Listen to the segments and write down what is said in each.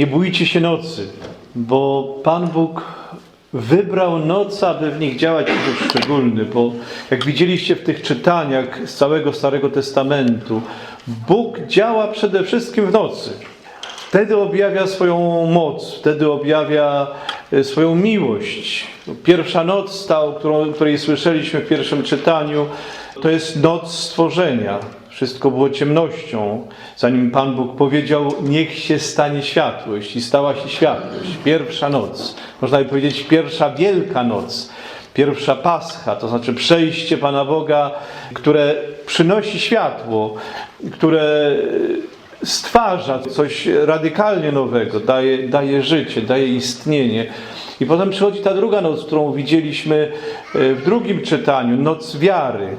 nie bójcie się nocy, bo Pan Bóg wybrał noc, aby w nich działać w szczególny, bo jak widzieliście w tych czytaniach z całego Starego Testamentu, Bóg działa przede wszystkim w nocy. Wtedy objawia swoją moc, wtedy objawia e, swoją miłość. Pierwsza noc, ta, o której słyszeliśmy w pierwszym czytaniu, to jest noc stworzenia. Wszystko było ciemnością, zanim Pan Bóg powiedział: Niech się stanie światłość, i stała się światłość. Pierwsza noc, można by powiedzieć, pierwsza wielka noc, pierwsza pascha, to znaczy przejście Pana Boga, które przynosi światło, które stwarza coś radykalnie nowego, daje, daje życie, daje istnienie. I potem przychodzi ta druga noc, którą widzieliśmy e, w drugim czytaniu, noc wiary,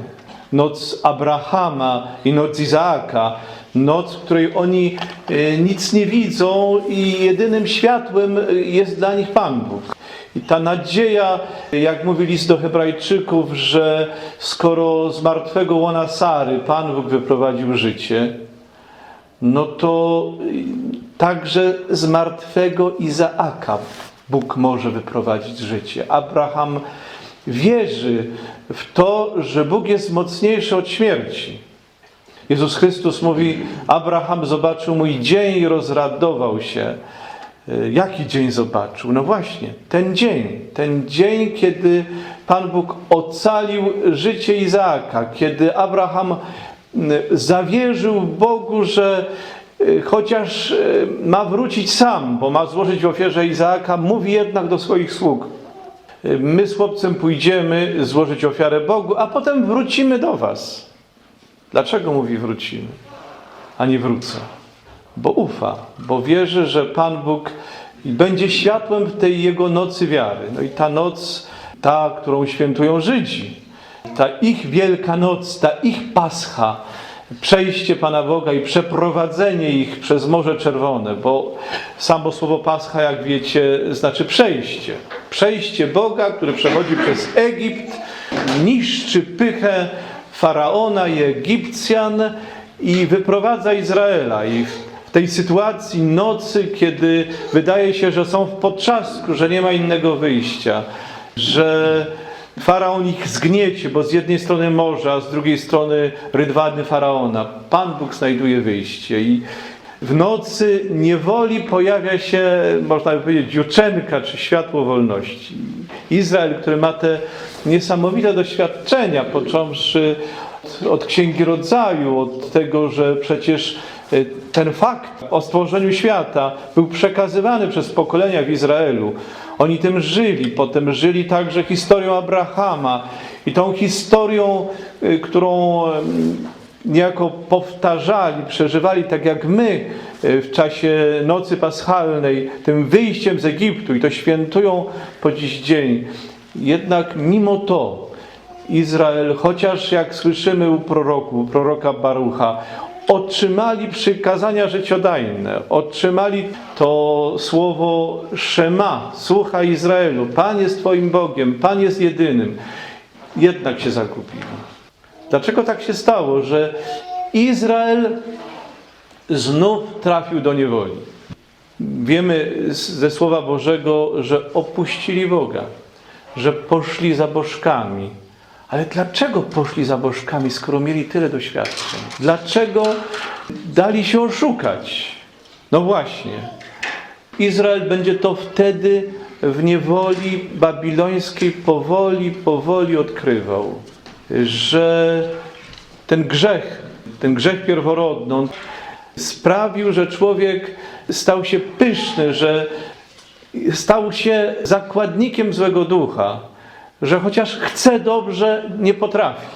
noc Abrahama i noc Izaaka, noc, w której oni e, nic nie widzą i jedynym światłem e, jest dla nich Pan Bóg. I ta nadzieja, jak mówi list do Hebrajczyków, że skoro z martwego łona Sary Pan Bóg wyprowadził życie, no to y, także z martwego Izaaka Bóg może wyprowadzić życie. Abraham wierzy w to, że Bóg jest mocniejszy od śmierci. Jezus Chrystus mówi: Abraham zobaczył mój dzień i rozradował się. Y, Jaki dzień zobaczył? No właśnie, ten dzień. Ten dzień, kiedy Pan Bóg ocalił życie Izaaka, kiedy Abraham y, zawierzył Bogu, że y, chociaż ma wrócić sam, bo ma złożyć w ofierze Izaaka, mówi jednak do swoich sług. My z chłopcem pójdziemy złożyć ofiarę Bogu, a potem wrócimy do was. Dlaczego mówi wrócimy, a nie wrócę? Bo ufa, bo wierzy, że Pan Bóg będzie światłem w tej jego nocy wiary. No i ta noc, ta, którą świętują Żydzi, ta ich wielka noc, ta ich pascha, przejście Pana Boga i przeprowadzenie ich przez Morze Czerwone, bo samo słowo pascha, jak wiecie, znaczy przejście. Przejście Boga, który przechodzi przez Egipt, niszczy pychę Faraona i Egipcjan i wyprowadza Izraela. I w tej sytuacji nocy, kiedy wydaje się, że są w potrzasku, że nie ma innego wyjścia, że Faraon ich zgniecie, bo z jednej strony morza, a z drugiej strony rydwany Faraona. Pan Bóg znajduje wyjście i w nocy niewoli pojawia się, można by powiedzieć, juczenka czy światło wolności. Izrael, który ma te niesamowite doświadczenia, począwszy od Księgi Rodzaju, od tego, że przecież e, ten fakt o stworzeniu świata był przekazywany przez pokolenia w Izraelu. Oni tym żyli, potem żyli także historią Abrahama i tą historią, y, którą niejako powtarzali, przeżywali tak jak my y, w czasie nocy paschalnej, tym wyjściem z Egiptu i to świętują po dziś dzień. Jednak mimo to Izrael, chociaż jak słyszymy u proroku, proroka Barucha, otrzymali przykazania życiodajne, otrzymali to słowo Szema, słuchaj Izraelu, Pan jest Twoim Bogiem, Pan jest jedynym. Jednak się zagubili. Dlaczego tak się stało, że Izrael znów trafił do niewoli? Wiemy ze Słowa Bożego, że opuścili Boga, że poszli za bożkami. Ale dlaczego poszli za bożkami, skoro mieli tyle doświadczeń? Dlaczego dali się oszukać? No właśnie. Izrael będzie to wtedy w niewoli babilońskiej powoli, powoli odkrywał, że ten grzech, ten grzech pierworodny, sprawił, że człowiek stał się pyszny, że stał się zakładnikiem złego ducha, że chociaż chce dobrze, nie potrafi.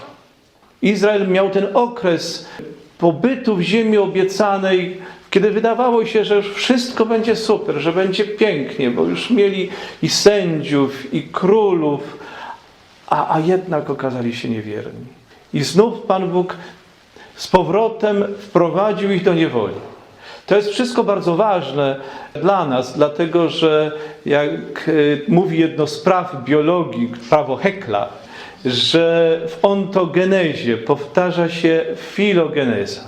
Izrael miał ten okres pobytu w ziemi obiecanej, kiedy wydawało się, że już wszystko będzie super, że będzie pięknie, bo już mieli i sędziów, i królów, a, a jednak okazali się niewierni. I znów Pan Bóg z powrotem wprowadził ich do niewoli. To jest wszystko bardzo ważne dla nas, dlatego że jak e, mówi jedno z praw biologii, prawo Hekla, że w ontogenezie powtarza się filogeneza.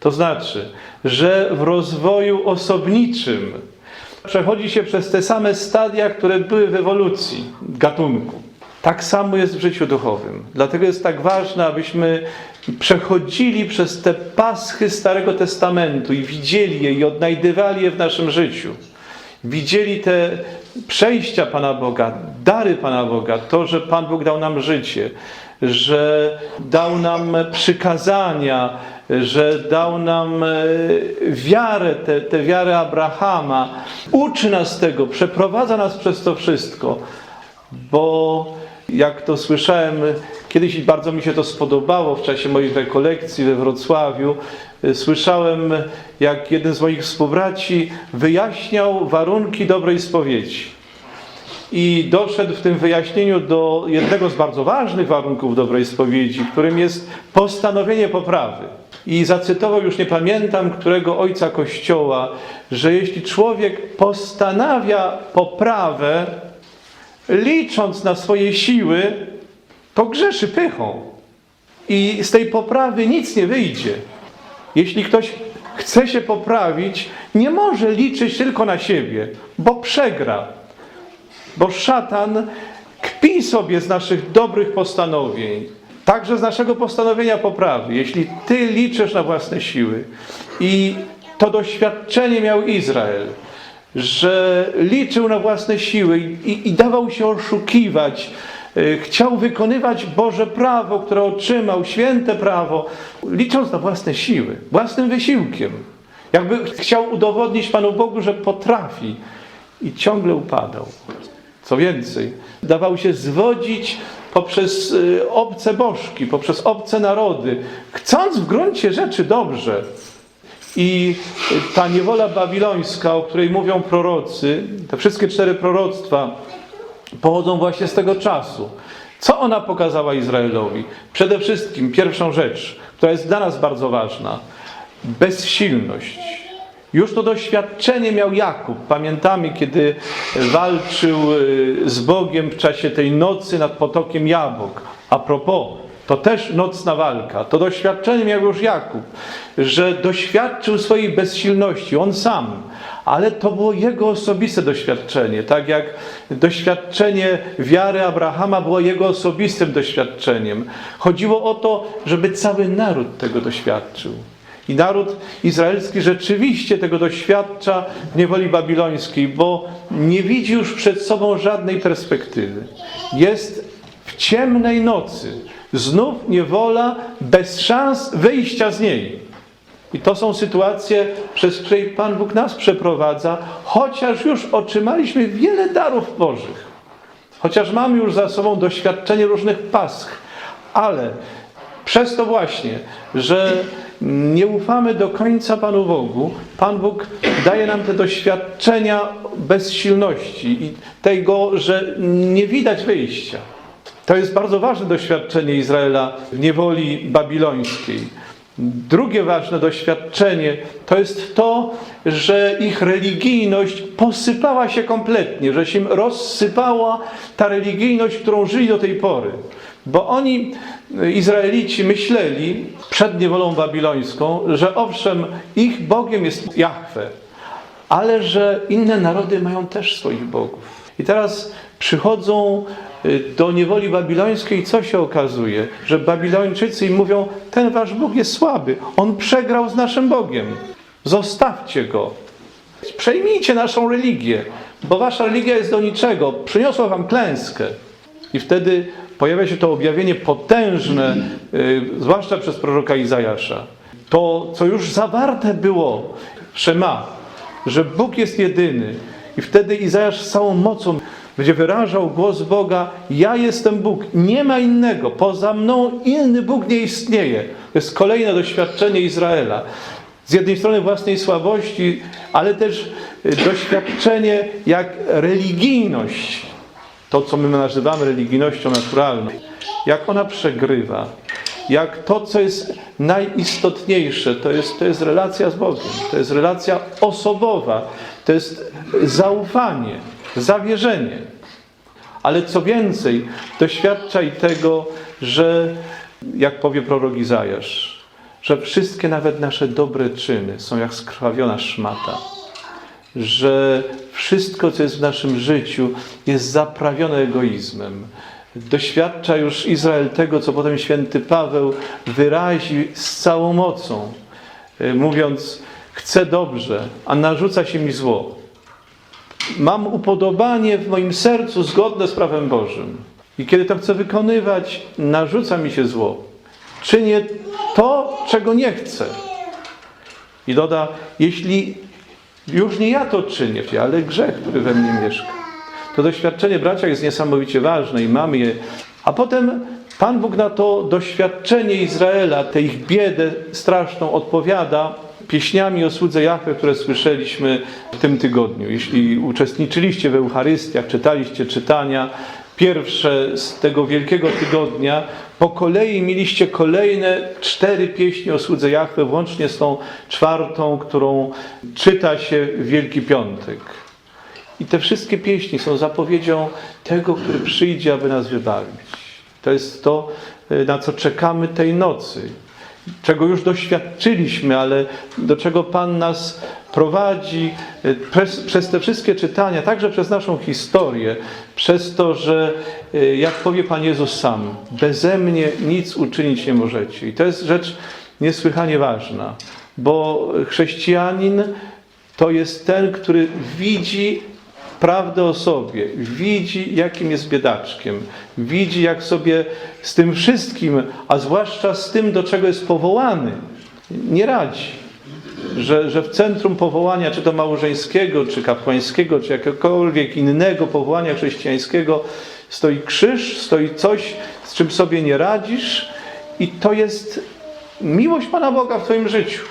To znaczy, że w rozwoju osobniczym Przechodzi się przez te same stadia, które były w ewolucji gatunku. Tak samo jest w życiu duchowym. Dlatego jest tak ważne, abyśmy przechodzili przez te paschy Starego Testamentu i widzieli je i odnajdywali je w naszym życiu. Widzieli te przejścia Pana Boga, dary Pana Boga, to, że Pan Bóg dał nam życie, że dał nam przykazania, że dał nam e, wiarę, tę te, wiarę Abrahama. Uczy nas tego, przeprowadza nas przez to wszystko, bo jak to słyszałem, kiedyś bardzo mi się to spodobało w czasie moich rekolekcji we Wrocławiu, słyszałem, jak jeden z moich współbraci wyjaśniał warunki dobrej spowiedzi. I doszedł w tym wyjaśnieniu do jednego z bardzo ważnych warunków dobrej spowiedzi, którym jest postanowienie poprawy. I zacytował, już nie pamiętam, którego ojca Kościoła, że jeśli człowiek postanawia poprawę, licząc na swoje siły, to grzeszy pychą. I z tej poprawy nic nie wyjdzie. Jeśli ktoś chce się poprawić, nie może liczyć tylko na siebie, bo przegra. Bo szatan kpi sobie z naszych dobrych postanowień, także z naszego postanowienia poprawy. Jeśli ty liczysz na własne siły i to doświadczenie miał Izrael, że liczył na własne siły i, i dawał się oszukiwać, y, chciał wykonywać Boże prawo, które otrzymał, święte prawo, licząc na własne siły, własnym wysiłkiem. Jakby chciał udowodnić Panu Bogu, że potrafi i ciągle upadał. Co więcej, dawał się zwodzić poprzez y, obce bożki, poprzez obce narody, chcąc w gruncie rzeczy dobrze, i ta niewola babilońska, o której mówią prorocy, te wszystkie cztery proroctwa pochodzą właśnie z tego czasu. Co ona pokazała Izraelowi? Przede wszystkim pierwszą rzecz, która jest dla nas bardzo ważna, bezsilność. Już to doświadczenie miał Jakub. Pamiętamy, kiedy walczył y, z Bogiem w czasie tej nocy nad potokiem Jabłok. A propos, to też nocna walka. To doświadczenie miał już Jakub, że doświadczył swojej bezsilności, on sam. Ale to było jego osobiste doświadczenie, tak jak doświadczenie wiary Abrahama było jego osobistym doświadczeniem. Chodziło o to, żeby cały naród tego doświadczył. I naród izraelski rzeczywiście tego doświadcza w niewoli babilońskiej, bo nie widzi już przed sobą żadnej perspektywy. Jest ciemnej nocy. Znów niewola bez szans wyjścia z niej. I to są sytuacje, przez które Pan Bóg nas przeprowadza, chociaż już otrzymaliśmy wiele darów Bożych. Chociaż mamy już za sobą doświadczenie różnych pasch, ale przez to właśnie, że nie ufamy do końca Panu Bogu, Pan Bóg daje nam te doświadczenia bezsilności i tego, że nie widać wyjścia. To jest bardzo ważne doświadczenie Izraela w niewoli babilońskiej. Drugie ważne doświadczenie to jest to, że ich religijność posypała się kompletnie, że się rozsypała ta religijność, którą żyli do tej pory. Bo oni, Izraelici, myśleli przed niewolą babilońską, że owszem, ich Bogiem jest Jahwe, ale że inne narody mają też swoich bogów. I teraz przychodzą y, do niewoli babilońskiej, co się okazuje? Że Babilończycy im mówią, ten wasz Bóg jest słaby, on przegrał z naszym Bogiem. Zostawcie go. Przejmijcie naszą religię, bo wasza religia jest do niczego. Przyniosła wam klęskę. I wtedy pojawia się to objawienie potężne, y, zwłaszcza przez proroka Izajasza. To, co już zawarte było w Szema, że Bóg jest jedyny. I wtedy Izajasz z całą mocą będzie wyrażał głos Boga: Ja jestem Bóg, nie ma innego, poza mną inny Bóg nie istnieje. To jest kolejne doświadczenie Izraela. Z jednej strony własnej słabości, ale też y, doświadczenie jak religijność, to co my nazywamy religijnością naturalną, jak ona przegrywa, jak to, co jest najistotniejsze, to jest, to jest relacja z Bogiem, to jest relacja osobowa, to jest zaufanie, zawierzenie. Ale co więcej, doświadczaj tego, że, jak powie prorok Izajasz, że wszystkie nawet nasze dobre czyny są jak skrwawiona szmata, że wszystko, co jest w naszym życiu, jest zaprawione egoizmem. Doświadcza już Izrael tego, co potem święty Paweł wyrazi z całą mocą, y, mówiąc: Chcę dobrze, a narzuca się mi zło. Mam upodobanie w moim sercu zgodne z prawem Bożym. I kiedy to chcę wykonywać, narzuca mi się zło. Czynię to, czego nie chcę. I doda, jeśli już nie ja to czynię, ale grzech, który we mnie mieszka. To doświadczenie bracia jest niesamowicie ważne i mamy je. A potem Pan Bóg na to doświadczenie Izraela, tę ich biedę straszną odpowiada pieśniami o słudze Jahwe, które słyszeliśmy w tym tygodniu. Jeśli uczestniczyliście w Eucharystiach, czytaliście czytania, pierwsze z tego wielkiego tygodnia, po kolei mieliście kolejne cztery pieśni o słudze Jahwe, włącznie z tą czwartą, którą czyta się w Wielki Piątek. I te wszystkie pieśni są zapowiedzią tego, który przyjdzie, aby nas wybawić. To jest to, na co czekamy tej nocy, czego już doświadczyliśmy, ale do czego Pan nas prowadzi przez, przez te wszystkie czytania, także przez naszą historię, przez to, że jak powie Pan Jezus sam, beze mnie nic uczynić nie możecie. I to jest rzecz niesłychanie ważna, bo chrześcijanin to jest ten, który widzi prawdę o sobie, widzi, jakim jest biedaczkiem, widzi, jak sobie z tym wszystkim, a zwłaszcza z tym, do czego jest powołany, nie radzi. Że, że w centrum powołania, czy to małżeńskiego, czy kapłańskiego, czy jakiegokolwiek innego powołania chrześcijańskiego, stoi krzyż, stoi coś, z czym sobie nie radzisz, i to jest miłość Pana Boga w Twoim życiu.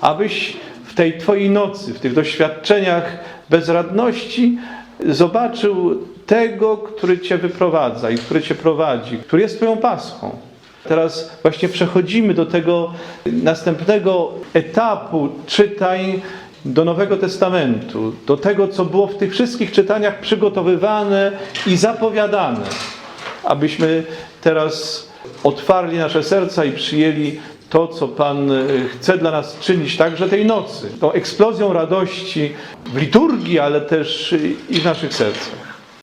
Abyś w tej Twojej nocy, w tych doświadczeniach bezradności zobaczył tego, który Cię wyprowadza i który Cię prowadzi, który jest Twoją paską. Teraz właśnie przechodzimy do tego następnego etapu czytań do Nowego Testamentu, do tego, co było w tych wszystkich czytaniach przygotowywane i zapowiadane, abyśmy teraz otwarli nasze serca i przyjęli to, co Pan chce dla nas czynić także tej nocy. Tą eksplozją radości w liturgii, ale też i w naszych sercach.